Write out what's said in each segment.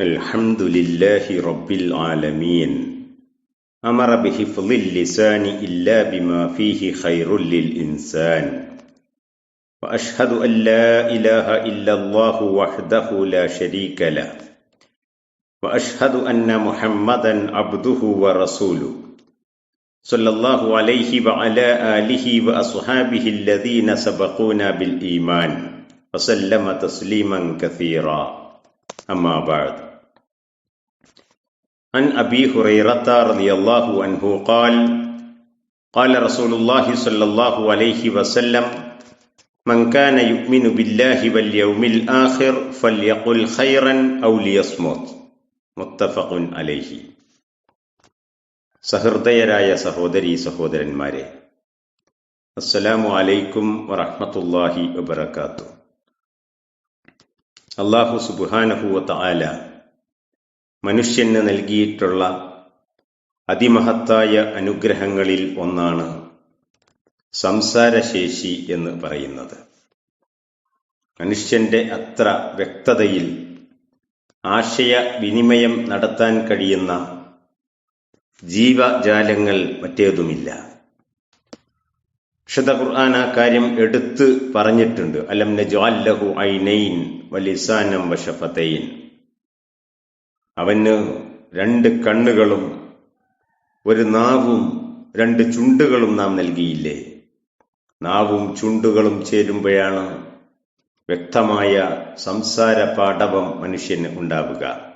الحمد لله رب العالمين. أمر بحفظ اللسان إلا بما فيه خير للإنسان. وأشهد أن لا إله إلا الله وحده لا شريك له. وأشهد أن محمدا عبده ورسوله. صلى الله عليه وعلى آله وأصحابه الذين سبقونا بالإيمان. وسلم تسليما كثيرا. أما بعد. عن أبي هريرة رضي الله عنه قال قال رسول الله صلى الله عليه وسلم من كان يؤمن بالله واليوم الآخر فليقل خيرا أو ليصمت മുത്തഫഖുൻ അലൈഹി സഹൃദയരായ സഹോദരി സഹോദരന്മാരെ അസ്സലാമു അലൈക്കും വറഹ്മത്തുള്ളാഹി വബറകാത്തു അള്ളാഹു സുബാനഹുവത്ത ആല മനുഷ്യന് നൽകിയിട്ടുള്ള അതിമഹത്തായ അനുഗ്രഹങ്ങളിൽ ഒന്നാണ് സംസാരശേഷി എന്ന് പറയുന്നത്. മനുഷ്യന്റെ അത്ര വ്യക്തതയിൽ ആശയ വിനിമയം നടത്താൻ കഴിയുന്ന ജീവജാലങ്ങൾ മറ്റേതുമില്ല. വിശുദ്ധ ഖുർആൻ ആ കാര്യം എടുത്ത് പറഞ്ഞിട്ടുണ്ട്. അലം നജു ഐനൈൻ വലിസാനം വഷഫതൈൻ അവന് രണ്ട് കണ്ണുകളും ഒരു നാവും രണ്ട് ചുണ്ടുകളും നാം നൽകിയില്ലേ? നാവും ചുണ്ടുകളും ചേരുമ്പോഴാണ് വ്യക്തമായ സംസാര പാഠവം മനുഷ്യന് ഉണ്ടാവുക.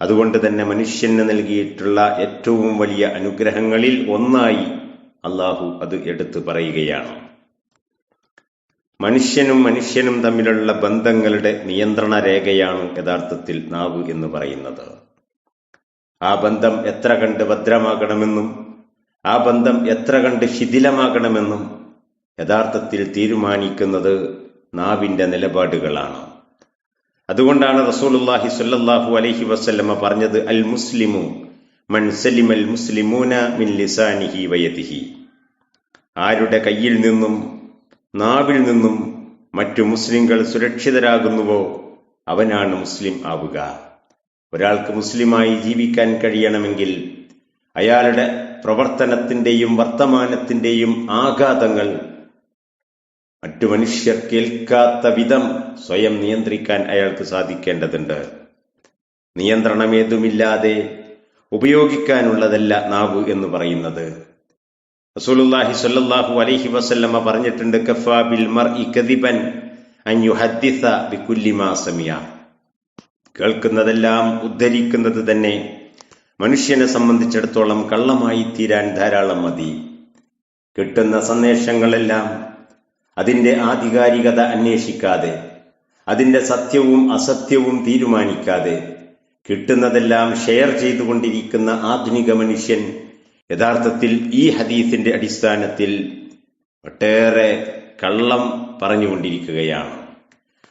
അതുകൊണ്ട് തന്നെ മനുഷ്യന് നൽകിയിട്ടുള്ള ഏറ്റവും വലിയ അനുഗ്രഹങ്ങളിൽ ഒന്നായി അള്ളാഹു അത് എടുത്തു പറയുകയാണ്. മനുഷ്യനും മനുഷ്യനും തമ്മിലുള്ള ബന്ധങ്ങളുടെ നിയന്ത്രണ രേഖയാണ് യഥാർത്ഥത്തിൽ നാവ് എന്ന് പറയുന്നത്. ആ ബന്ധം എത്ര കണ്ട് ഭദ്രമാകണമെന്നും ആ ബന്ധം എത്ര കണ്ട് ശിഥിലമാകണമെന്നും യഥാർത്ഥത്തിൽ തീരുമാനിക്കുന്നത് നാവിന്റെ നിലപാടുകളാണ്. അതുകൊണ്ടാണ് റസൂലുല്ലാഹി സല്ലാഹു അലൈഹി വസ്ല്ലമ്മ പറഞ്ഞത് അൽ മുസ്ലിമു മൻ അൽ മുസ്ലിമൂന മിൻ ലിസാനിഹി വയതിഹി ആരുടെ കയ്യിൽ നിന്നും നാവിൽ നിന്നും മറ്റു മുസ്ലിങ്ങൾ സുരക്ഷിതരാകുന്നുവോ അവനാണ് മുസ്ലിം ആവുക. ഒരാൾക്ക് മുസ്ലിമായി ജീവിക്കാൻ കഴിയണമെങ്കിൽ അയാളുടെ പ്രവർത്തനത്തിന്റെയും വർത്തമാനത്തിന്റെയും ആഘാതങ്ങൾ മറ്റു മനുഷ്യർ കേൾക്കാത്ത വിധം സ്വയം നിയന്ത്രിക്കാൻ അയാൾക്ക് സാധിക്കേണ്ടതുണ്ട്. നിയന്ത്രണമേതുമില്ലാതെ ഉപയോഗിക്കാനുള്ളതല്ല നാവ് എന്ന് പറയുന്നത്. റസൂലുള്ളാഹി സ്വല്ലല്ലാഹു അലൈഹി വസല്ലമ പറഞ്ഞിട്ടുണ്ട് കഫാ ബിൽ മർഇ കദിബൻ അൻ യുഹദ്ദിസ ബികുല്ലി മാ കേൾക്കുന്നതെല്ലാം ഉദ്ധരിക്കുന്നത് തന്നെ മനുഷ്യനെ സംബന്ധിച്ചിടത്തോളം കള്ളമായി തീരാൻ ധാരാളം മതി. കിട്ടുന്ന സന്ദേശങ്ങളെല്ലാം അതിന്റെ ആധികാരികത അന്വേഷിക്കാതെ അതിന്റെ സത്യവും അസത്യവും തീരുമാനിക്കാതെ കിട്ടുന്നതെല്ലാം ഷെയർ ചെയ്തുകൊണ്ടിരിക്കുന്ന ആധുനിക മനുഷ്യൻ യഥാർത്ഥത്തിൽ ഈ ഹദീസിന്റെ അടിസ്ഥാനത്തിൽ ഒട്ടേറെ കള്ളം പറഞ്ഞുകൊണ്ടിരിക്കുകയാണ്.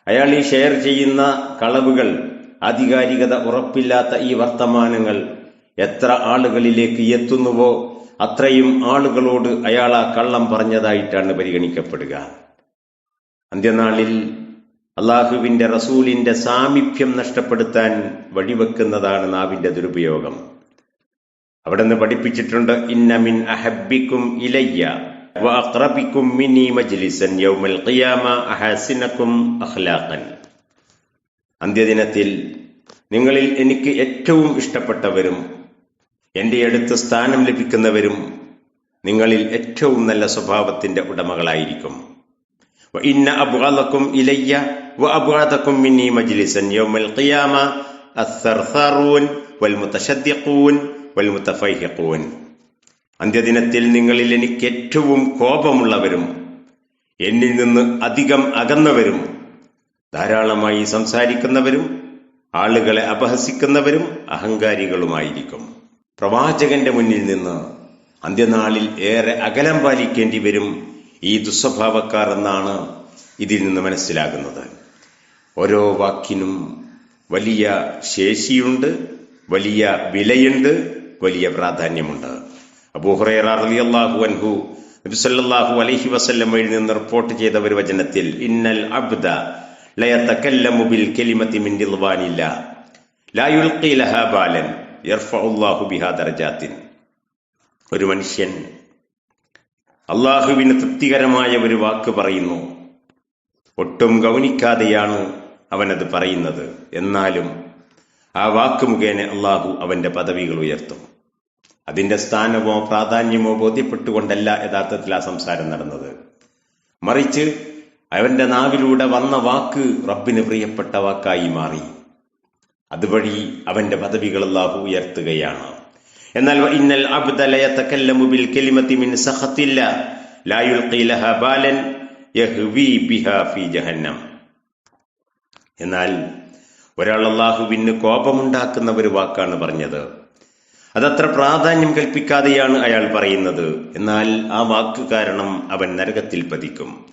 അയാൾ ഈ ഷെയർ ചെയ്യുന്ന കളവുകൾ ആധികാരികത ഉറപ്പില്ലാത്ത ഈ വർത്തമാനങ്ങൾ എത്ര ആളുകളിലേക്ക് എത്തുന്നുവോ അത്രയും ആളുകളോട് അയാൾ ആ കള്ളം പറഞ്ഞതായിട്ടാണ് പരിഗണിക്കപ്പെടുക. അന്ത്യനാളിൽ അള്ളാഹുവിന്റെ റസൂലിന്റെ സാമീപ്യം നഷ്ടപ്പെടുത്താൻ വഴിവെക്കുന്നതാണ് നാവിന്റെ ദുരുപയോഗം. അവിടെ നിന്ന് പഠിപ്പിച്ചിട്ടുണ്ട് ഇന്ന മിൻ അഹബിക്കും ഇലയ്യ വഅഖ്റബിക്കും മിനി മജ്ലിസൻ ഖിയാമ അഖ്ലാഖൻ. അന്ത്യദിനത്തിൽ നിങ്ങളിൽ എനിക്ക് ഏറ്റവും ഇഷ്ടപ്പെട്ടവരും എന്റെ അടുത്ത് സ്ഥാനം ലഭിക്കുന്നവരും നിങ്ങളിൽ ഏറ്റവും നല്ല സ്വഭാവത്തിന്റെ ഉടമകളായിരിക്കും. ഇന്ന അബ്ഗാദക്കും ഇലയ്യ വ അബ്ഗാദക്കും മിന്നി മജ്ലിസൻ യൗമൽ ഖിയാമ അസ്സർസാറൂൻ വൽ വൽ മുതഫൈഹിഖൂൻ അന്ത്യദിനത്തിൽ നിങ്ങളിൽ എനിക്ക് ഏറ്റവും കോപമുള്ളവരും എന്നിൽ നിന്ന് അധികം അകന്നവരും ധാരാളമായി സംസാരിക്കുന്നവരും ആളുകളെ അപഹസിക്കുന്നവരും അഹങ്കാരികളുമായിരിക്കും. പ്രവാചകന്റെ മുന്നിൽ നിന്ന് അന്ത്യനാളിൽ ഏറെ അകലം പാലിക്കേണ്ടി വരും ഈ ദുസ്വഭാവക്കാർ എന്നാണ് ഇതിൽ നിന്ന് മനസ്സിലാകുന്നത്. ഓരോ വാക്കിനും വലിയ ശേഷിയുണ്ട് വലിയ വിലയുണ്ട് വലിയ പ്രാധാന്യമുണ്ട്. അബൂഹുറൈറ റളിയല്ലാഹു അൻഹു നബി സല്ലല്ലാഹു അലൈഹി വസല്ലമയിൽ നിന്ന് റിപ്പോർട്ട് ചെയ്ത ഒരു വചനത്തിൽ ഇന്നൽ അബ്ദ ലയതകല്ലമു ബിൽ കലിമത്തി മിൻ റിദ്വാനില്ല ലായുൽഖി ലഹാ ബാലൻ യർഫഉല്ലാഹു ബിഹാ ദർജാത്തിൻ. ഒരു മനുഷ്യൻ അള്ളാഹുവിന് തൃപ്തികരമായ ഒരു വാക്ക് പറയുന്നു. ഒട്ടും ഗൗനിക്കാതെയാണ് അവനത് പറയുന്നത്. എന്നാലും ആ വാക്ക് മുഖേന അള്ളാഹു അവന്റെ പദവികൾ ഉയർത്തും. അതിന്റെ സ്ഥാനമോ പ്രാധാന്യമോ ബോധ്യപ്പെട്ടുകൊണ്ടല്ല യഥാർത്ഥത്തിൽ ആ സംസാരം നടന്നത്. മറിച്ച് അവന്റെ നാവിലൂടെ വന്ന വാക്ക് റബ്ബിന് പ്രിയപ്പെട്ട വാക്കായി മാറി. അതുവഴി അവന്റെ പദവികൾ അല്ലാഹു ഉയർത്തുകയാണ്. എന്നാൽ ഇന്നൽ അബ്ദലയത്തക്കല്ലമു ബിൽ കലിമത്തി മിൻ സഹത്തില്ല ലാ യുൽഖി ലഹാ ബാലൻ യഹ്വി ജഹന്നം. എന്നാൽ ഒരാൾ അള്ളാഹുവിന് കോപമുണ്ടാക്കുന്ന ഒരു വാക്കാണ് പറഞ്ഞത്. അതത്ര പ്രാധാന്യം കൽപ്പിക്കാതെയാണ് അയാൾ പറയുന്നത്. എന്നാൽ ആ വാക്ക് കാരണം അവൻ നരകത്തിൽ പതിക്കും.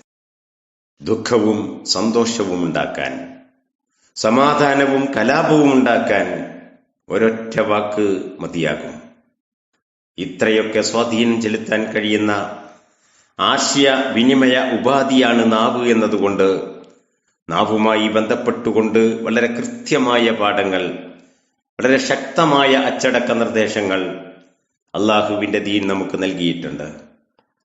ദുഃഖവും സന്തോഷവും ഉണ്ടാക്കാൻ സമാധാനവും കലാപവും ഉണ്ടാക്കാൻ ഒരൊറ്റ വാക്ക് മതിയാകും. ഇത്രയൊക്കെ സ്വാധീനം ചെലുത്താൻ കഴിയുന്ന ആശയ വിനിമയ ഉപാധിയാണ് നാവ് എന്നതുകൊണ്ട് നാവുമായി ബന്ധപ്പെട്ടുകൊണ്ട് വളരെ കൃത്യമായ പാഠങ്ങൾ വളരെ ശക്തമായ അച്ചടക്ക നിർദ്ദേശങ്ങൾ അള്ളാഹുവിന്റെ ദീൻ നമുക്ക് നൽകിയിട്ടുണ്ട്.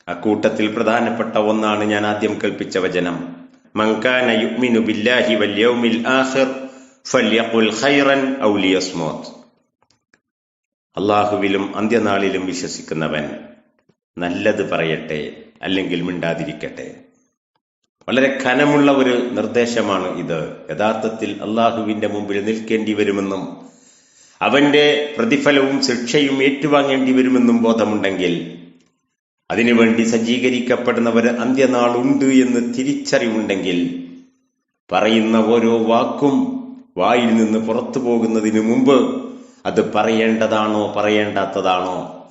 അക്കൂട്ടത്തിൽ പ്രധാനപ്പെട്ട ഒന്നാണ് ഞാൻ ആദ്യം കൽപ്പിച്ച വചനം. മങ്കാന ബില്ലാഹി വൽ യൗമിൽ ആഖിർ ഫല്യഖുൽ ഖൈറൻ അള്ളാഹുവിലും അന്ത്യനാളിലും വിശ്വസിക്കുന്നവൻ നല്ലത് പറയട്ടെ അല്ലെങ്കിൽ മിണ്ടാതിരിക്കട്ടെ. വളരെ കനമുള്ള ഒരു നിർദ്ദേശമാണ് ഇത്. യഥാർത്ഥത്തിൽ അള്ളാഹുവിന്റെ മുമ്പിൽ നിൽക്കേണ്ടി വരുമെന്നും അവന്റെ പ്രതിഫലവും ശിക്ഷയും ഏറ്റുവാങ്ങേണ്ടി വരുമെന്നും ബോധമുണ്ടെങ്കിൽ അതിനുവേണ്ടി സജ്ജീകരിക്കപ്പെടുന്നവർ അന്ത്യനാളുണ്ട് എന്ന് തിരിച്ചറിവുണ്ടെങ്കിൽ പറയുന്ന ഓരോ വാക്കും വായിൽ നിന്ന് പുറത്തു പോകുന്നതിന് മുമ്പ് അത് പറയേണ്ടതാണോ പറയേണ്ടാത്തതാണോ?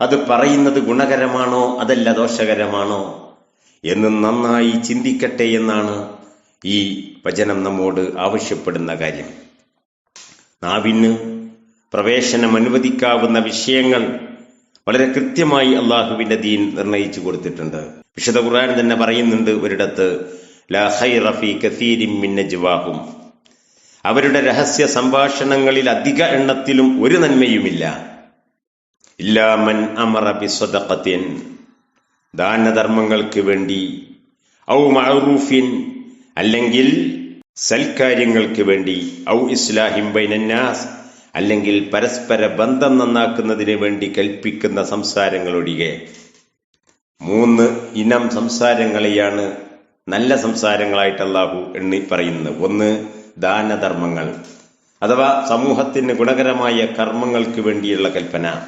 അത് പറയുന്നത് ഗുണകരമാണോ അതല്ല ദോഷകരമാണോ? എന്ന് നന്നായി ചിന്തിക്കട്ടെ എന്നാണ് ഈ വചനം നമ്മോട് ആവശ്യപ്പെടുന്ന കാര്യം. നാവിന് പ്രവേശനം അനുവദിക്കാവുന്ന വിഷയങ്ങൾ വളരെ കൃത്യമായി അള്ളാഹുവിന്റെ ദീൻ നിർണയിച്ചു കൊടുത്തിട്ടുണ്ട്. വിശുദ്ധ ഖുർആൻ തന്നെ പറയുന്നുണ്ട് ഒരിടത്ത് ലാ ഖൈറ ഫീ കസീരിൻ മിൻ നജ്വാഹും. അവരുടെ രഹസ്യ സംഭാഷണങ്ങളിൽ അധിക എണ്ണത്തിലും ഒരു നന്മയുമില്ല. ഇല്ലാമൻ അമറ ബിസ്വദഖത്തിൻ ദാനധർമ്മങ്ങൾക്ക് വേണ്ടി ഔ മഅറൂഫിൻ. അല്ലെങ്കിൽ സൽക്കാര്യങ്ങൾക്ക് വേണ്ടി ഔ ഇസ്ലാഹിം ബൈനന്നാസ്. അല്ലെങ്കിൽ പരസ്പര ബന്ധം നന്നാക്കുന്നതിന് വേണ്ടി കൽപ്പിക്കുന്ന സംസാരങ്ങളൊഴികെ. മൂന്ന് ഇനം സംസാരങ്ങളെയാണ് നല്ല സംസാരങ്ങളായിട്ട് അള്ളാഹു എണ്ണി പറയുന്നത്. ഒന്ന് ദാനധർമ്മങ്ങൾ. അഥവാ സമൂഹത്തിന് ഗുണകരമായ കർമ്മങ്ങൾക്ക് വേണ്ടിയുള്ള കൽപ്പന.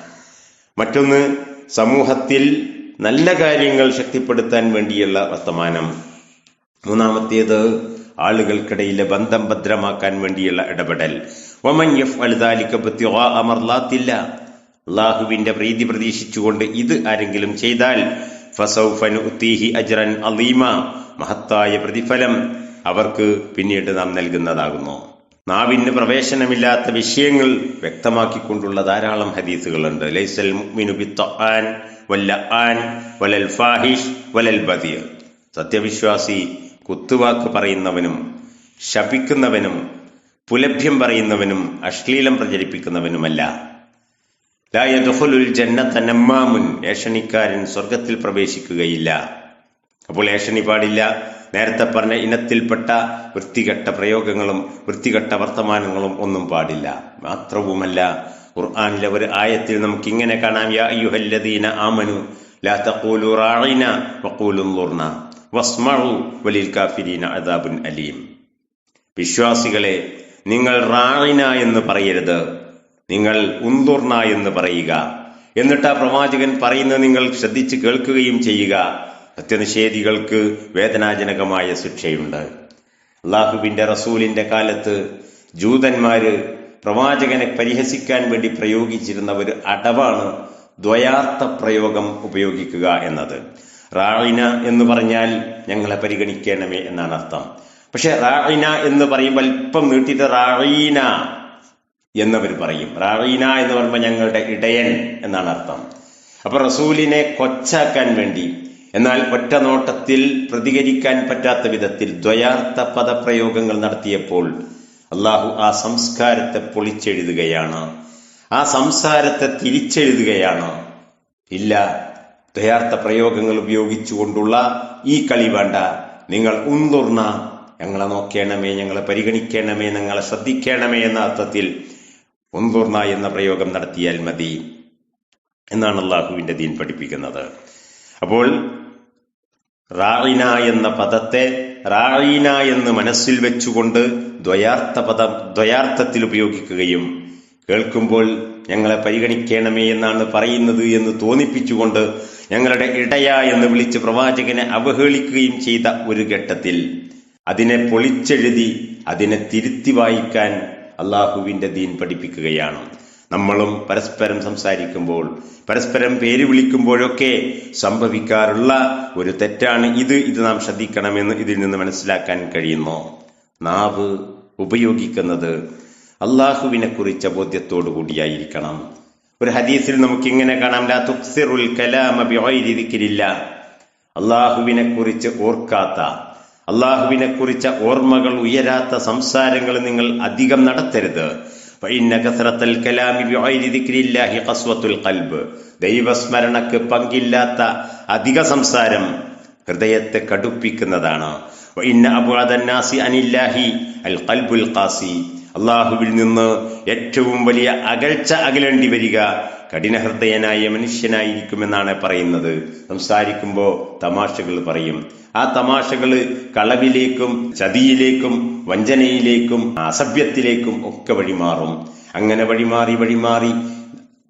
മറ്റൊന്ന് സമൂഹത്തിൽ നല്ല കാര്യങ്ങൾ ശക്തിപ്പെടുത്താൻ വേണ്ടിയുള്ള വർത്തമാനം. മൂന്നാമത്തേത് ആളുകൾക്കിടയിലെ ബന്ധം ഭദ്രമാക്കാൻ വേണ്ടിയുള്ള ഇടപെടൽ. ഒമൻ യഫ് അമർലാത്തില്ല അള്ളാഹുവിന്റെ പ്രീതി പ്രതീക്ഷിച്ചുകൊണ്ട് ഇത് ആരെങ്കിലും ചെയ്താൽ ഉത്തീഹി അജ്റൻ അലീമ മഹത്തായ പ്രതിഫലം അവർക്ക് പിന്നീട് നാം നൽകുന്നതാകുന്നു. നാവിന് പ്രവേശനമില്ലാത്ത വിഷയങ്ങൾ വ്യക്തമാക്കിക്കൊണ്ടുള്ള ധാരാളം ഹദീസുകളുണ്ട്. ലൈസൽ മുഅ്മിനു ഫാഹിഷ് സത്യവിശ്വാസി കുത്തുവാക്ക് പറയുന്നവനും ശപിക്കുന്നവനും പുലഭ്യം പറയുന്നവനും അശ്ലീലം പ്രചരിപ്പിക്കുന്നവനുമല്ല. ലായദുഹുലുൽ ജന്നത്ത ഏഷണിക്കാരൻ സ്വർഗത്തിൽ പ്രവേശിക്കുകയില്ല. അപ്പോൾ ഏഷണി പാടില്ല. നേരത്തെ പറഞ്ഞ ഇനത്തിൽപ്പെട്ട വൃത്തികെട്ട പ്രയോഗങ്ങളും വൃത്തികെട്ട വർത്തമാനങ്ങളും ഒന്നും പാടില്ല. മാത്രവുമല്ല ഖുർആാനിലെ ഒരു ആയത്തിൽ നമുക്ക് ഇങ്ങനെ കാണാം യാ അയ്യുഹല്ലദീന ആമനു ലാ തഖൂലു റാഇന വഖൂലു വസ്മഉ വലിൽ കാഫിരീന അദാബുൻ അലീം. വിശ്വാസികളെ നിങ്ങൾ റാഇന എന്ന് പറയരുത്. നിങ്ങൾ ഉന്തുർന എന്ന് പറയുക. എന്നിട്ട് ആ പ്രവാചകൻ പറയുന്നത് നിങ്ങൾ ശ്രദ്ധിച്ച് കേൾക്കുകയും ചെയ്യുക. സത്യനിഷേധികൾക്ക് വേദനാജനകമായ ശിക്ഷയുണ്ട്. അള്ളാഹുബിന്റെ റസൂലിന്റെ കാലത്ത് ജൂതന്മാര് പ്രവാചകനെ പരിഹസിക്കാൻ വേണ്ടി പ്രയോഗിച്ചിരുന്ന ഒരു അടവാണ് ദ്വയാർത്ഥ പ്രയോഗം ഉപയോഗിക്കുക എന്നത്. റാളിന എന്ന് പറഞ്ഞാൽ ഞങ്ങളെ പരിഗണിക്കണമേ എന്നാണ് അർത്ഥം പക്ഷെ റായിന എന്ന് പറയുമ്പോൾ അല്പം നീട്ടിയിട്ട് റാഴീന എന്നവർ പറയും. റാഴീന എന്ന് പറയുമ്പോൾ ഞങ്ങളുടെ ഇടയൻ എന്നാണ് അർത്ഥം. അപ്പൊ റസൂലിനെ കൊച്ചാക്കാൻ വേണ്ടി എന്നാൽ ഒറ്റ നോട്ടത്തിൽ പ്രതികരിക്കാൻ പറ്റാത്ത വിധത്തിൽ ദ്വയാർത്ഥ പദപ്രയോഗങ്ങൾ നടത്തിയപ്പോൾ അള്ളാഹു ആ സംസ്കാരത്തെ പൊളിച്ചെഴുതുകയാണ്. ആ സംസാരത്തെ തിരിച്ചെഴുതുകയാണ്. ഇല്ല ദ്വയാർത്ഥ പ്രയോഗങ്ങൾ ഉപയോഗിച്ചുകൊണ്ടുള്ള ഈ കളി വേണ്ട. നിങ്ങൾ ഉന്തുർന്ന ഞങ്ങളെ നോക്കേണമേ ഞങ്ങളെ പരിഗണിക്കണമേ ഞങ്ങളെ ശ്രദ്ധിക്കണമേ എന്ന അർത്ഥത്തിൽ ഉന്തുർന്ന എന്ന പ്രയോഗം നടത്തിയാൽ മതി എന്നാണ് അള്ളാഹുവിന്റെ ദീൻ പഠിപ്പിക്കുന്നത്. അപ്പോൾ റായിന എന്ന പദത്തെ റായിന എന്ന് മനസ്സിൽ വെച്ചുകൊണ്ട് ദ്വയാർത്ഥ പദം ദ്വയാർത്ഥത്തിൽ ഉപയോഗിക്കുകയും കേൾക്കുമ്പോൾ ഞങ്ങളെ പരിഗണിക്കണമേ എന്നാണ് പറയുന്നത് എന്ന് തോന്നിപ്പിച്ചുകൊണ്ട് ഞങ്ങളുടെ ഇടയ എന്ന് വിളിച്ച് പ്രവാചകനെ അവഹേളിക്കുകയും ചെയ്ത ഒരു ഘട്ടത്തിൽ അതിനെ പൊളിച്ചെഴുതി അതിനെ തിരുത്തി വായിക്കാൻ അള്ളാഹുവിന്റെ ദീൻ പഠിപ്പിക്കുകയാണ്. നമ്മളും പരസ്പരം സംസാരിക്കുമ്പോൾ പരസ്പരം പേര് വിളിക്കുമ്പോഴൊക്കെ സംഭവിക്കാറുള്ള ഒരു തെറ്റാണ് ഇത് ഇത് നാം ശ്രദ്ധിക്കണമെന്ന് ഇതിൽ നിന്ന് മനസ്സിലാക്കാൻ കഴിയുന്നു. നാവ് ഉപയോഗിക്കുന്നത് അള്ളാഹുവിനെ കുറിച്ച ബോധ്യത്തോടു കൂടിയായിരിക്കണം. ഒരു ഹദീസിൽ നമുക്കിങ്ങനെ കാണാം ലാ തുക്സിറുൽ കലാമ അള്ളാഹുവിനെ കുറിച്ച് ഓർക്കാത്ത അള്ളാഹുവിനെ കുറിച്ച ഓർമ്മകൾ ഉയരാത്ത സംസാരങ്ങൾ നിങ്ങൾ അധികം നടത്തരുത്. ദൈവസ്മരണക്ക് പങ്കില്ലാത്ത അധിക സംസാരം ഹൃദയത്തെ കടുപ്പിക്കുന്നതാണ്. അള്ളാഹുവിൽ നിന്ന് ഏറ്റവും വലിയ അകൽച്ച അകലേണ്ടി വരിക കഠിനഹൃദയനായ മനുഷ്യനായിരിക്കുമെന്നാണ് പറയുന്നത്. സംസാരിക്കുമ്പോൾ തമാശകൾ പറയും. ആ തമാശകൾ കളവിലേക്കും ചതിയിലേക്കും വഞ്ചനയിലേക്കും അസഭ്യത്തിലേക്കും ഒക്കെ വഴിമാറും. അങ്ങനെ വഴിമാറി വഴിമാറി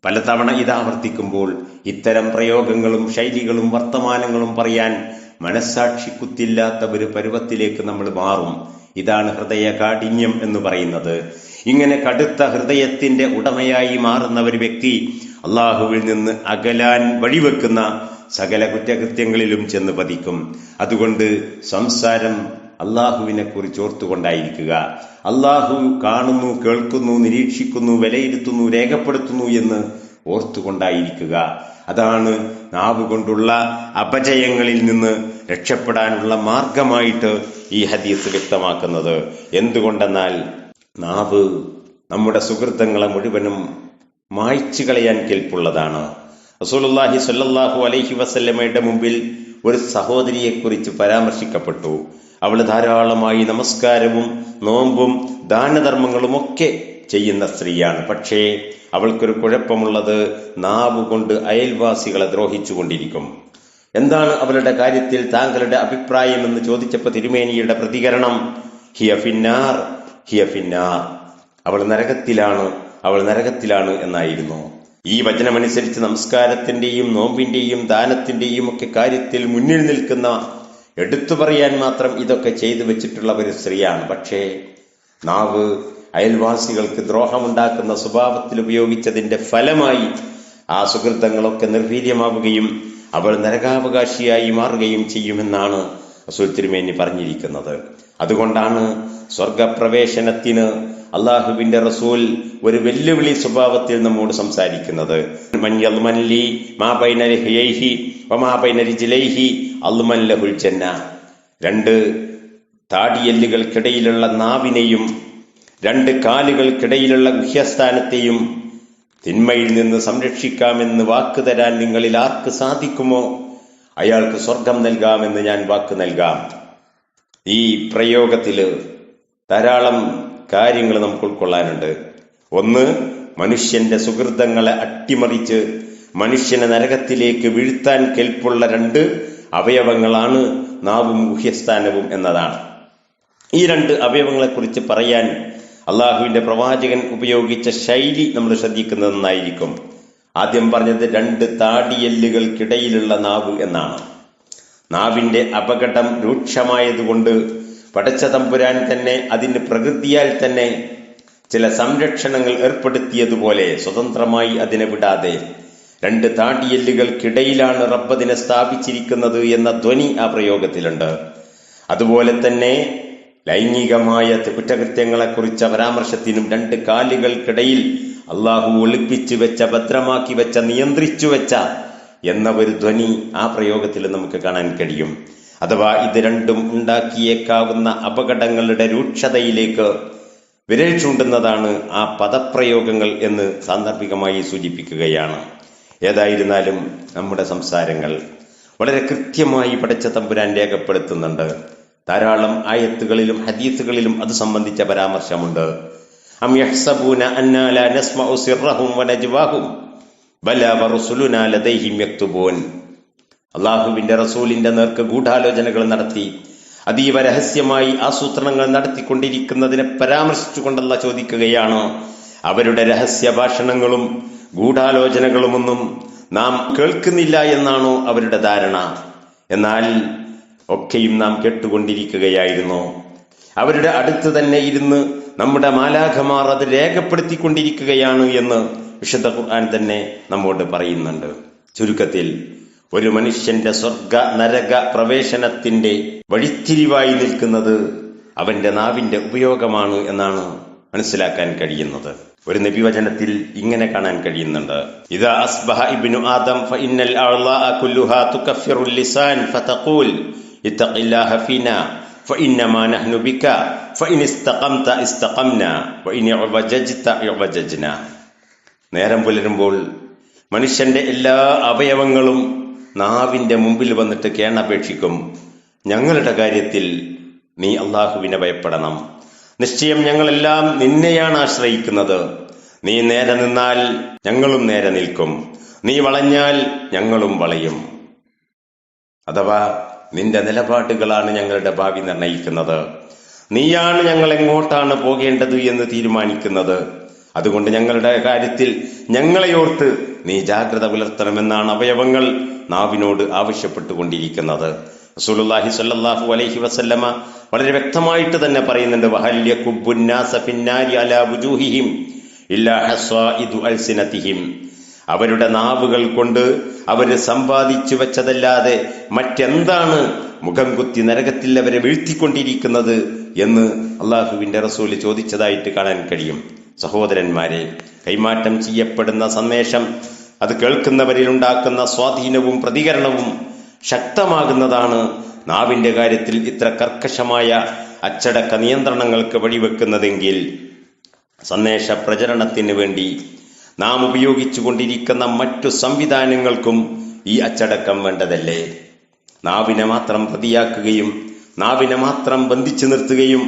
പലതവണ ഇത് ആവർത്തിക്കുമ്പോൾ ഇത്തരം പ്രയോഗങ്ങളും ശൈലികളും വർത്തമാനങ്ങളും പറയാൻ മനസ്സാക്ഷി കുത്തില്ലാത്ത ഒരു പരുവത്തിലേക്ക് നമ്മൾ മാറും. ഇതാണ് ഹൃദയ കാഠിന്യം എന്ന് പറയുന്നത്. ഇങ്ങനെ കടുത്ത ഹൃദയത്തിന്റെ ഉടമയായി മാറുന്ന ഒരു വ്യക്തി അള്ളാഹുവിൽ നിന്ന് അകലാൻ വഴിവെക്കുന്ന സകല കുറ്റകൃത്യങ്ങളിലും ചെന്ന് പതിക്കും. അതുകൊണ്ട് സംസാരം അള്ളാഹുവിനെ കുറിച്ച് ഓർത്തുകൊണ്ടായിരിക്കുക. അള്ളാഹു കാണുന്നു കേൾക്കുന്നു നിരീക്ഷിക്കുന്നു വിലയിരുത്തുന്നു രേഖപ്പെടുത്തുന്നു എന്ന് ഓർത്തുകൊണ്ടായിരിക്കുക. അതാണ് നാവ് കൊണ്ടുള്ള അപജയങ്ങളിൽ നിന്ന് രക്ഷപ്പെടാനുള്ള മാർഗമായിട്ട് ഈ ഹദീസ് വ്യക്തമാക്കുന്നത്. എന്തുകൊണ്ടെന്നാൽ നാവ് നമ്മുടെ സുഹൃത്തങ്ങളെ മുഴുവനും മായ്ച്ചു കളയാൻ കേൾപ്പുള്ളതാണ് റസൂലുള്ളാഹി സ്വല്ലല്ലാഹു അലൈഹി വസല്ലമയുടെ മുമ്പിൽ ഒരു സഹോദരിയെക്കുറിച്ച് പരാമർശിക്കപ്പെട്ടു. അവൾ ധാരാളമായി നമസ്കാരവും നോമ്പും ദാനധർമ്മങ്ങളും ഒക്കെ ചെയ്യുന്ന സ്ത്രീയാണ്. പക്ഷേ അവൾക്കൊരു കുഴപ്പമുള്ളത് നാവ് കൊണ്ട് അയൽവാസികളെ ദ്രോഹിച്ചുകൊണ്ടിരിക്കും. എന്താണ് അവളുടെ കാര്യത്തിൽ താങ്കളുടെ അഭിപ്രായം എന്ന് ചോദിച്ചപ്പോൾ തിരുമേനിയുടെ പ്രതികരണം ഹിയ ഫിന്നാർ ഹിയ അവൾ നരകത്തിലാണ്. അവൾ നരകത്തിലാണ് എന്നായിരുന്നു. ഈ വചനമനുസരിച്ച് നമസ്കാരത്തിന്റെയും നോമ്പിന്റെയും ദാനത്തിന്റെയും ഒക്കെ കാര്യത്തിൽ മുന്നിൽ നിൽക്കുന്ന എടുത്തു പറയാൻ മാത്രം ഇതൊക്കെ ചെയ്തു വെച്ചിട്ടുള്ള ഒരു സ്ത്രീയാണ്. പക്ഷേ നാവ് അയൽവാസികൾക്ക് ദ്രോഹമുണ്ടാക്കുന്ന സ്വഭാവത്തിൽ ഉപയോഗിച്ചതിന്റെ ഫലമായി ആ സുഹൃത്തങ്ങളൊക്കെ നിർവീര്യമാവുകയും അവൾ നരകാവകാശിയായി മാറുകയും ചെയ്യുമെന്നാണ് റസൂൽ തിരുമേനി പറഞ്ഞിരിക്കുന്നത്. അതുകൊണ്ടാണ് സ്വർഗപ്രവേശനത്തിന് അള്ളാഹുവിന്റെ റസൂൽ ഒരു വെല്ലുവിളി സ്വഭാവത്തിൽ നമ്മോട് സംസാരിക്കുന്നത്. രണ്ട് താടിയല്ലുകൾക്കിടയിലുള്ള നാവിനെയും രണ്ട് കാലുകൾക്കിടയിലുള്ള ഗുഹ്യസ്ഥാനത്തെയും തിന്മയിൽ നിന്ന് സംരക്ഷിക്കാമെന്ന് വാക്ക് തരാൻ നിങ്ങളിൽ ആർക്ക് സാധിക്കുമോ? അയാൾക്ക് സ്വർഗം നൽകാമെന്ന് ഞാൻ വാക്ക് നൽകാം. ഈ പ്രയോഗത്തിൽ ധാരാളം കാര്യങ്ങൾ നമുക്ക് ഉൾക്കൊള്ളാനുണ്ട്. ഒന്ന് മനുഷ്യന്റെ സുഹൃതങ്ങളെ അട്ടിമറിച്ച് മനുഷ്യനെ നരകത്തിലേക്ക് വീഴ്ത്താൻ കെൽപ്പുള്ള രണ്ട് അവയവങ്ങളാണ് നാവും ഗുഹ്യസ്ഥാനവും എന്നതാണ്. ഈ രണ്ട് അവയവങ്ങളെക്കുറിച്ച് പറയാൻ അള്ളാഹുവിന്റെ പ്രവാചകൻ ഉപയോഗിച്ച ശൈലി നമ്മൾ ശ്രദ്ധിക്കുന്നത് നന്നായിരിക്കും. ആദ്യം പറഞ്ഞത് രണ്ട് താടിയെല്ലുകൾക്കിടയിലുള്ള നാവ് എന്നാണ്. നാവിന്റെ അപകടം രൂക്ഷമായതുകൊണ്ട് പടച്ച തമ്പുരാൻ തന്നെ അതിന് പ്രകൃതിയാൽ തന്നെ ചില സംരക്ഷണങ്ങൾ ഏർപ്പെടുത്തിയതുപോലെ സ്വതന്ത്രമായി അതിനെ വിടാതെ രണ്ട് താടിയെല്ലുകൾക്കിടയിലാണ് റബ്ബതിനെ സ്ഥാപിച്ചിരിക്കുന്നത് എന്ന ധ്വനി ആ പ്രയോഗത്തിലുണ്ട്. അതുപോലെ തന്നെ ലൈംഗികമായ കുറ്റകൃത്യങ്ങളെക്കുറിച്ച പരാമർശത്തിനും രണ്ട് കാലുകൾക്കിടയിൽ അള്ളാഹു ഒളിപ്പിച്ചു വെച്ച ഭദ്രമാക്കി വെച്ച നിയന്ത്രിച്ചു വെച്ച എന്ന ഒരു ധ്വനി ആ പ്രയോഗത്തിൽ നമുക്ക് കാണാൻ കഴിയും. അഥവാ ഇത് രണ്ടും ഉണ്ടാക്കിയേക്കാവുന്ന അപകടങ്ങളുടെ രൂക്ഷതയിലേക്ക് വിരൽ ചൂണ്ടുന്നതാണ് ആ പദപ്രയോഗങ്ങൾ എന്ന് സാന്ദർഭികമായി സൂചിപ്പിക്കുകയാണ്. ഏതായിരുന്നാലും നമ്മുടെ സംസാരങ്ങൾ വളരെ കൃത്യമായി പഠിച്ച തമ്പുരാൻ രേഖപ്പെടുത്തുന്നുണ്ട്. ധാരാളം ആയത്തുകളിലും ഹദീസുകളിലും അത് സംബന്ധിച്ച പരാമർശമുണ്ട്. അം യഹ്സബൂന അന്നാല നസ്മഉ സിർറഹും ബല അള്ളാഹുവിന്റെ റസൂലിന്റെ നേർക്ക് ഗൂഢാലോചനകൾ നടത്തി. അതീവ രഹസ്യമായി ആസൂത്രണങ്ങൾ നടത്തിക്കൊണ്ടിരിക്കുന്നതിനെ പരാമർശിച്ചുകൊണ്ടല്ല ചോദിക്കുകയാണ്. അവരുടെ രഹസ്യ ഭാഷണങ്ങളും ഗൂഢാലോചനകളുമൊന്നും നാം കേൾക്കുന്നില്ല എന്നാണോ അവരുടെ ധാരണ. എന്നാൽ ഒക്കെയും നാം കേട്ടുകൊണ്ടിരിക്കുകയായിരുന്നു. അവരുടെ അടുത്ത് തന്നെ ഇരുന്ന് നമ്മുടെ മാലാഖമാർ അത് രേഖപ്പെടുത്തിക്കൊണ്ടിരിക്കുകയാണ് എന്ന് വിശുദ്ധ ഖുർആൻ തന്നെ നമ്മോട് പറയുന്നുണ്ട്. ചുരുക്കത്തിൽ ഒരു മനുഷ്യന്റെ സ്വർഗ നരക പ്രവേശനത്തിന്റെ വഴിത്തിരിവായി നിൽക്കുന്നത് അവന്റെ നാവിന്റെ ഉപയോഗമാണ് എന്നാണ് മനസ്സിലാക്കാൻ കഴിയുന്നത് ഒരു നബിവചനത്തിൽ ഇങ്ങനെ കാണാൻ കഴിയുന്നുണ്ട് ഇതാ അസ്ബഹ ഇബ്നു ആദം ഫഇന്നൽ അഅ്ളാഅ കുല്ലുഹാ തുകഫിറുൽ ലിസാൻ ഫതഖൂൽ ഇത്തഖില്ലാഹ ഫീനാ فإنما نحن بك فإن استقمت استقمنا وإن اعوججت اعوججنا നേരം പുലരുമ്പോൾ മനുഷ്യന്റെ എല്ലാ അവയവങ്ങളും നാവിന്റെ മുമ്പിൽ വന്നിട്ട് കേണപേക്ഷിക്കും. ഞങ്ങളുടെ കാര്യത്തിൽ നീ അള്ളാഹുവിനെ ഭയപ്പെടണം. നിശ്ചയം ഞങ്ങളെല്ലാം നിന്നെയാണ് ആശ്രയിക്കുന്നത്. നീ നേരെ നിന്നാൽ ഞങ്ങളും നേരെ നിൽക്കും. നീ വളഞ്ഞാൽ ഞങ്ങളും വളയും. അഥവാ നിന്റെ നിലപാടുകളാണ് ഞങ്ങളുടെ ഭാവി നിർണയിക്കുന്നത് നീയാണ് ഞങ്ങൾ എങ്ങോട്ടാണ് പോകേണ്ടത് എന്ന് തീരുമാനിക്കുന്നത്. അതുകൊണ്ട് ഞങ്ങളുടെ കാര്യത്തിൽ ഞങ്ങളെയോർത്ത് നീ ജാഗ്രത പുലർത്തണമെന്നാണ് അവയവങ്ങൾ നാവിനോട് ആവശ്യപ്പെട്ടുകൊണ്ടിരിക്കുന്നത്. റസൂലുള്ളാഹി സ്വല്ലല്ലാഹു അലൈഹി വസല്ലമ വളരെ വ്യക്തമായിട്ട് തന്നെ പറയുന്നുണ്ട് വഹല്യ ഹസ്വാഇദു അൽസിനതിഹിം. അവരുടെ നാവുകൾ കൊണ്ട് അവർ സമ്പാദിച്ചു വെച്ചതല്ലാതെ മറ്റെന്താണ് മുഖം കുത്തി നരകത്തിൽ അവരെ വീഴ്ത്തിക്കൊണ്ടിരിക്കുന്നത് എന്ന് അള്ളാഹുവിന്റെ റസൂൽ ചോദിച്ചതായിട്ട് കാണാൻ കഴിയും. സഹോദരന്മാരെ കൈമാറ്റം ചെയ്യപ്പെടുന്ന സന്ദേശം അത് കേൾക്കുന്നവരിൽ ഉണ്ടാക്കുന്ന സ്വാധീനവും പ്രതികരണവും ശക്തമാകുന്നതാണ് നാവിന്റെ കാര്യത്തിൽ ഇത്ര കർക്കശമായ അച്ചടക്ക നിയന്ത്രണങ്ങൾക്ക് വഴിവെക്കുന്നതെങ്കിൽ സന്ദേശ പ്രചരണത്തിന് വേണ്ടി നാം ഉപയോഗിച്ചു കൊണ്ടിരിക്കുന്ന മറ്റു സംവിധാനങ്ങൾക്കും ഈ അച്ചടക്കം വേണ്ടതല്ലേ? നാവിനെ മാത്രം പ്രതിയാക്കുകയും നാവിനെ മാത്രം ബന്ധിച്ചു നിർത്തുകയും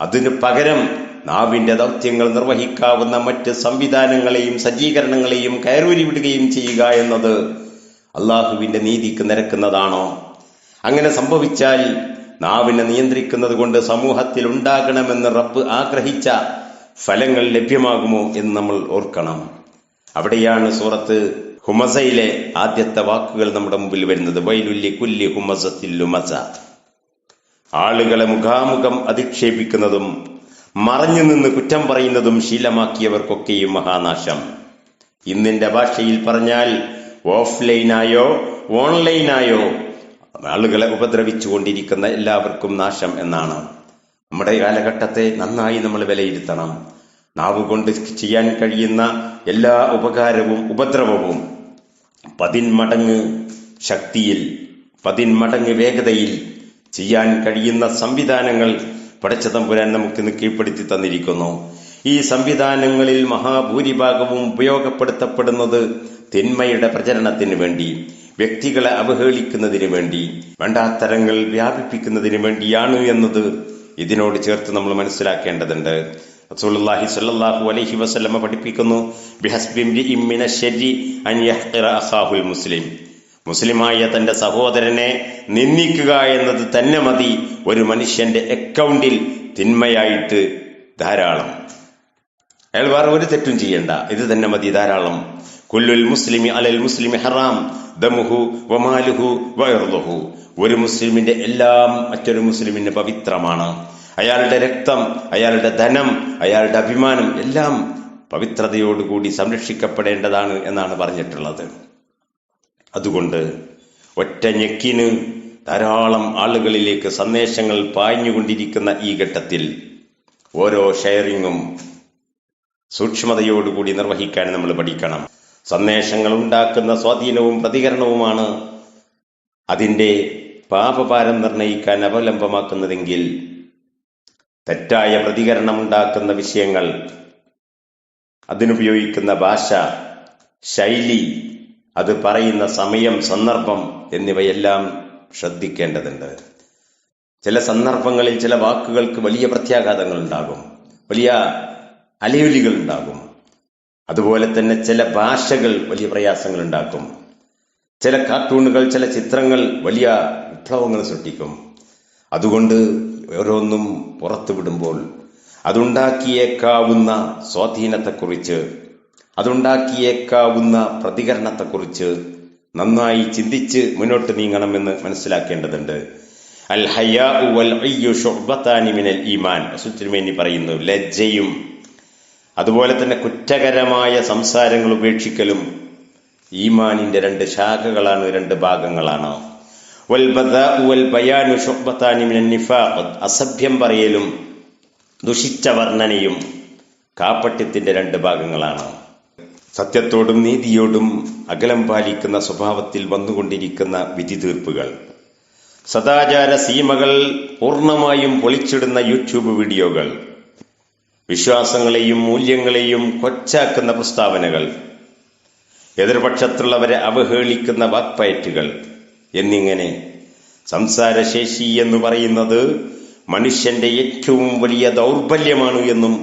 അതിനു പകരം നാവിന്റെ ദൗത്യങ്ങൾ നിർവഹിക്കാവുന്ന മറ്റ് സംവിധാനങ്ങളെയും സജ്ജീകരണങ്ങളെയും കയറൂരി വിടുകയും ചെയ്യുക എന്നത് അള്ളാഹുവിന്റെ നീതിക്ക് നിരക്കുന്നതാണോ? അങ്ങനെ സംഭവിച്ചാൽ നാവിനെ നിയന്ത്രിക്കുന്നത് കൊണ്ട് സമൂഹത്തിൽ ഉണ്ടാകണമെന്ന് റബ്ബ് ആഗ്രഹിച്ച ഫലങ്ങൾ ലഭ്യമാകുമോ എന്ന് നമ്മൾ ഓർക്കണം. അവിടെയാണ് സൂറത്ത് ഹുമസയിലെ ആദ്യത്തെ വാക്കുകൾ നമ്മുടെ മുമ്പിൽ വരുന്നത്. വൈലുല്ലി കുല്ലി ഹുമസത്തിൽ ആളുകളെ മുഖാമുഖം അധിക്ഷേപിക്കുന്നതും മറഞ്ഞു നിന്ന് കുറ്റം പറയുന്നതും ശീലമാക്കിയവർക്കൊക്കെയും മഹാനാശം. ഇന്നിന്റെ ഭാഷയിൽ പറഞ്ഞാൽ ഓഫ്ലൈനായോ ഓൺലൈനായോ ആളുകളെ ഉപദ്രവിച്ചുകൊണ്ടിരിക്കുന്ന എല്ലാവർക്കും നാശം എന്നാണ്. നമ്മുടെ കാലഘട്ടത്തെ നന്നായി നമ്മൾ വിലയിരുത്തണം. നാവ് കൊണ്ട് ചെയ്യാൻ കഴിയുന്ന എല്ലാ ഉപകാരവും ഉപദ്രവവും പതിന്മടങ്ങ് ശക്തിയിൽ പതിന്മടങ്ങ് വേഗതയിൽ ചെയ്യാൻ കഴിയുന്ന സംവിധാനങ്ങൾ പടച്ച തമ്പുരാൻ നമുക്ക് കീഴ്പ്പെടുത്തി തന്നിരിക്കുന്നു. ഈ സംവിധാനങ്ങളിൽ മഹാഭൂരിഭാഗവും ഉപയോഗപ്പെടുത്തപ്പെടുന്നത് തിന്മയുടെ പ്രചരണത്തിന് വേണ്ടി വ്യക്തികളെ അവഹേളിക്കുന്നതിന് വേണ്ടി വേണ്ടാത്തരങ്ങൾ വ്യാപിപ്പിക്കുന്നതിന് വേണ്ടിയാണ് എന്നത് ഇതിനോട് ചേർത്ത് നമ്മൾ മനസ്സിലാക്കേണ്ടതുണ്ട്. റസൂലുള്ളാഹി സ്വല്ലല്ലാഹു അലൈഹി വസല്ലമ പഠിപ്പിക്കുന്നു അൻ മുസ്ലിം. മുസ്ലിമായ തന്റെ സഹോദരനെ നിന്ദിക്കുക എന്നത് തന്നെ മതി ഒരു മനുഷ്യന്റെ അക്കൗണ്ടിൽ തിന്മയായിട്ട് ധാരാളം. അയാൾ വേറെ ഒരു തെറ്റും ചെയ്യണ്ട. ഇത് തന്നെ മതി ധാരാളം. കുല്ലുൽ മുസ്ലിമി അലൽ മുസ്ലിമി ഹറാം ദമുഹു വമാലുഹു വയർദുഹു ഒരു മുസ്ലിമിന്റെ എല്ലാം മറ്റൊരു മുസ്ലിമിന് പവിത്രമാണ്. അയാളുടെ രക്തം അയാളുടെ ധനം അയാളുടെ അഭിമാനം എല്ലാം പവിത്രതയോടുകൂടി സംരക്ഷിക്കപ്പെടേണ്ടതാണ് എന്നാണ് പറഞ്ഞിട്ടുള്ളത്. അതുകൊണ്ട് ഒറ്റ ഞെക്കിന് ധാരാളം ആളുകളിലേക്ക് സന്ദേശങ്ങൾ പാഞ്ഞുകൊണ്ടിരിക്കുന്ന ഈ ഘട്ടത്തിൽ ഓരോ ഷെയറിങ്ങും സൂക്ഷ്മതയോടുകൂടി നിർവഹിക്കാൻ നമ്മൾ പഠിക്കണം. സന്ദേശങ്ങൾ ഉണ്ടാക്കുന്ന സ്വാധീനവും പ്രതികരണവുമാണ് അതിന്റെ പാപഭാരം നിർണയിക്കാൻ അവലംബമാക്കുന്നതെങ്കിൽ തെറ്റായ പ്രതികരണം ഉണ്ടാക്കുന്ന വിഷയങ്ങൾ അതിനുപയോഗിക്കുന്ന ഭാഷ ശൈലി അത് പറയുന്ന സമയം സന്ദർഭം എന്നിവയെല്ലാം ശ്രദ്ധിക്കേണ്ടതുണ്ട്. ചില സന്ദർഭങ്ങളിൽ ചില വാക്കുകൾക്ക് വലിയ പ്രത്യാഘാതങ്ങൾ ഉണ്ടാകും വലിയ അലയൊലികൾ ഉണ്ടാകും അതുപോലെ തന്നെ ചില ഭാഷകൾ വലിയ പ്രയാസങ്ങൾ ഉണ്ടാക്കും ചില കാർട്ടൂണുകൾ ചില ചിത്രങ്ങൾ വലിയ വിപ്ലവങ്ങൾ സൃഷ്ടിക്കും. അതുകൊണ്ട് ഓരോന്നും പുറത്തു വിടുമ്പോൾ അതുണ്ടാക്കിയേക്കാവുന്ന സ്വാധീനത്തെക്കുറിച്ച് അതുണ്ടാക്കിയേക്കാവുന്ന പ്രതികരണത്തെക്കുറിച്ച് നന്നായി ചിന്തിച്ച് മുന്നോട്ട് നീങ്ങണമെന്ന് മനസ്സിലാക്കേണ്ടതുണ്ട്. അൽ ഹയാ മിനൽ ഈമാൻ. റസൂൽ പറയുന്നു ലജ്ജയും അതുപോലെ തന്നെ കുറ്റകരമായ സംസാരങ്ങൾ ഉപേക്ഷിക്കലും ഈമാനിന്റെ രണ്ട് ശാഖകളാണ് രണ്ട് ഭാഗങ്ങളാണ്. അസഭ്യം പറയലും ദുഷിച്ച വർണനയും കാപ്പട്യത്തിന്റെ രണ്ട് ഭാഗങ്ങളാണ്. സത്യത്തോടും നീതിയോടും അകലം പാലിക്കുന്ന സ്വഭാവത്തിൽ വന്നുകൊണ്ടിരിക്കുന്ന വിധി തീർപ്പുകൾ സദാചാര സീമകൾ പൂർണമായും പൊളിച്ചിടുന്ന യൂട്യൂബ് വീഡിയോകൾ. വിശ്വാസങ്ങളെയും മൂല്യങ്ങളെയും കൊച്ചാക്കുന്ന പ്രസ്താവനകൾ. എതിർപക്ഷത്തുള്ളവരെ അവഹേളിക്കുന്ന വാക്പയറ്റുകൾ എന്നിങ്ങനെ സംസാരശേഷി എന്ന് പറയുന്നത് മനുഷ്യന്റെ ഏറ്റവും വലിയ ദൗർബല്യമാണ് എന്നും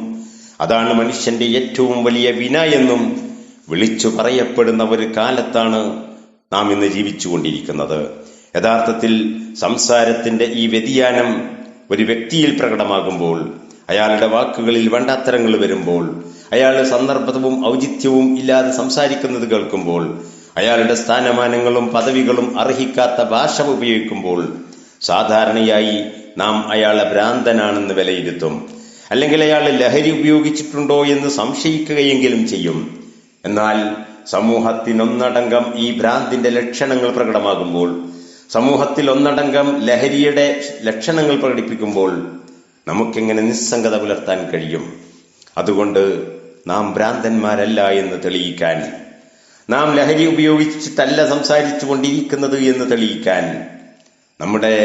അതാണ് മനുഷ്യന്റെ ഏറ്റവും വലിയ വിന എന്നും വിളിച്ചു പറയപ്പെടുന്ന ഒരു കാലത്താണ് നാം ഇന്ന് ജീവിച്ചുകൊണ്ടിരിക്കുന്നത്. യഥാർത്ഥത്തിൽ സംസാരത്തിന്റെ ഈ വ്യതിയാനം ഒരു വ്യക്തിയിൽ പ്രകടമാകുമ്പോൾ അയാളുടെ വാക്കുകളിൽ വേണ്ടാത്തരങ്ങൾ വരുമ്പോൾ അയാളുടെ സന്ദർഭവും ഔചിത്യവും ഇല്ലാതെ സംസാരിക്കുന്നത് കേൾക്കുമ്പോൾ അയാളുടെ സ്ഥാനമാനങ്ങളും പദവികളും അർഹിക്കാത്ത ഭാഷ ഉപയോഗിക്കുമ്പോൾ സാധാരണയായി നാം അയാളെ ഭ്രാന്തനാണെന്ന് വിലയിരുത്തും. അല്ലെങ്കിൽ അയാൾ ലഹരി ഉപയോഗിച്ചിട്ടുണ്ടോ എന്ന് സംശയിക്കുകയെങ്കിലും ചെയ്യും. എന്നാൽ സമൂഹത്തിനൊന്നടങ്കം ഈ ഭ്രാന്തിന്റെ ലക്ഷണങ്ങൾ പ്രകടമാകുമ്പോൾ സമൂഹത്തിൽ ഒന്നടങ്കം ലഹരിയുടെ ലക്ഷണങ്ങൾ പ്രകടിപ്പിക്കുമ്പോൾ നമുക്കെങ്ങനെ നിസ്സംഗത പുലർത്താൻ കഴിയും? അതുകൊണ്ട് നാം ഭ്രാന്തന്മാരല്ല എന്ന് തെളിയിക്കാൻ നാം ലഹരി ഉപയോഗിച്ചിട്ടല്ല സംസാരിച്ചു കൊണ്ടിരിക്കുന്നത് എന്ന് തെളിയിക്കാൻ നമ്മുടെ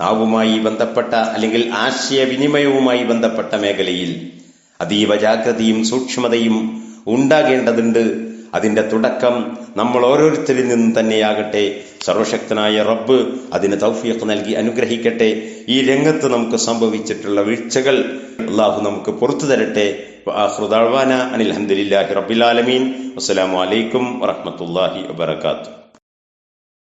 നാവുമായി ബന്ധപ്പെട്ട അല്ലെങ്കിൽ ആശയവിനിമയവുമായി ബന്ധപ്പെട്ട മേഖലയിൽ അതീവ ജാഗ്രതയും സൂക്ഷ്മതയും ഉണ്ടാകേണ്ടതുണ്ട്. അതിന്റെ തുടക്കം നമ്മൾ ഓരോരുത്തരിൽ നിന്നും തന്നെയാകട്ടെ. സർവശക്തനായ റബ്ബ് അതിന് തൗഫീഖ് നൽകി അനുഗ്രഹിക്കട്ടെ. ഈ രംഗത്ത് നമുക്ക് സംഭവിച്ചിട്ടുള്ള വീഴ്ചകൾ അള്ളാഹു നമുക്ക് പുറത്തു തരട്ടെ. അനിൽ അഹമ്മദില്ലാഹി റബ്ബിലാലമീൻ അസ്സലാമു അലൈക്കും വറഹ്മത്തുള്ളാഹി വബറകാതുഹു.